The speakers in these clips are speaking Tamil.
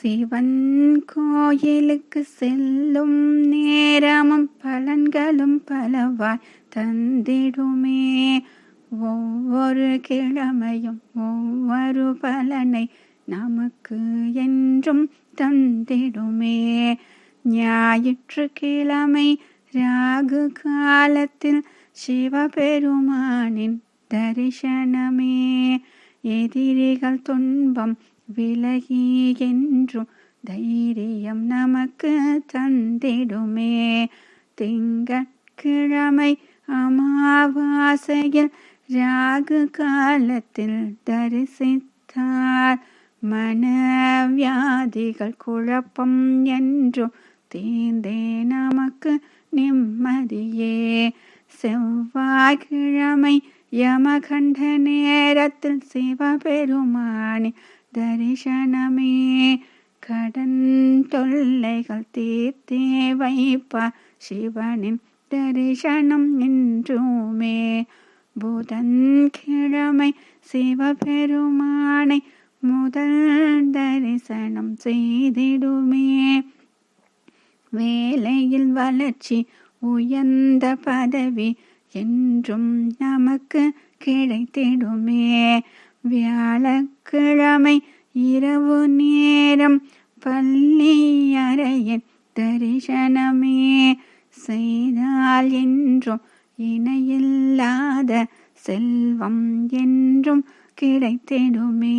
சிவன் கோயிலுக்கு செல்லும் நேரமும் பலன்களும் பலவாய் தந்திடுமே. ஒவ்வொரு கிழமையும் ஒவ்வொரு பலனை நமக்கு என்றும் தந்திடுமே. ஞாயிற்றுக்கிழமை ராகு காலத்தில் சிவபெருமானின் தரிசனமே. எதிரிகள் துன்பம் விலகி என்றும் தைரியம் நமக்கு தந்திடுமே. திங்கட்கிழமை அமாவாசையில் ராகு காலத்தில் தரிசித்தார். மனவியாதிகள் குழப்பம் என்றும் தீந்தே நமக்கு நிம்மதியே. செவ்வாய்க்கிழமை யமகண்ட நேரத்தில் சிவபெருமானி தரிசனமே. கடன் தொல்லைகள் தீர்த்தே வைப்பார் சிவனின் தரிசனம் என்றுமே. புதன்கிழமை சிவபெருமானை முதல் தரிசனம் செய்திடுமே. வேலையில் வளர்ச்சி உயர்ந்த பதவி என்றும் நமக்கு கிடைத்திடுமே. வியாழக்கிழமை இரவு நேரம் பள்ளி அறையின் தரிசனமே செய்தால் என்றும் இணையில்லாத செல்வம் என்றும் கிடைத்திடுமே.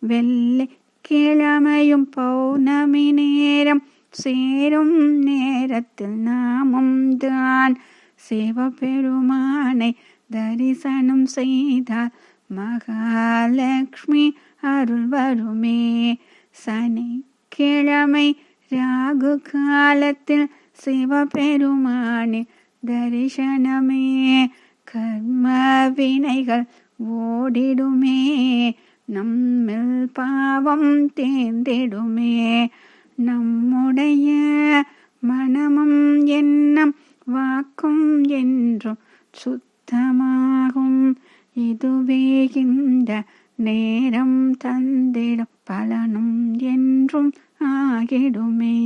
வெள்ளி கிழமையும் பௌர்ணமி நேரம் சேரும் நேரத்தில் நாமும் தான். சிவபெருமானை தரிசனம் செய்தால் மகாலட்சுமி அருள் வருமே. சனிக்கிழமை ராகு காலத்தில் சிவபெருமானே தரிசனமே. கர்ம வினைகள் ஓடிடுமே. நம்மில் பாவம் தேர்ந்திடுமே. நம்முடைய மனமும் எண்ணம் வாக்கும் என்றும் சுத்தமாகும். இதுவே இந்த நேரம் தந்திடும் பலனும் என்றும் ஆகிடுமே.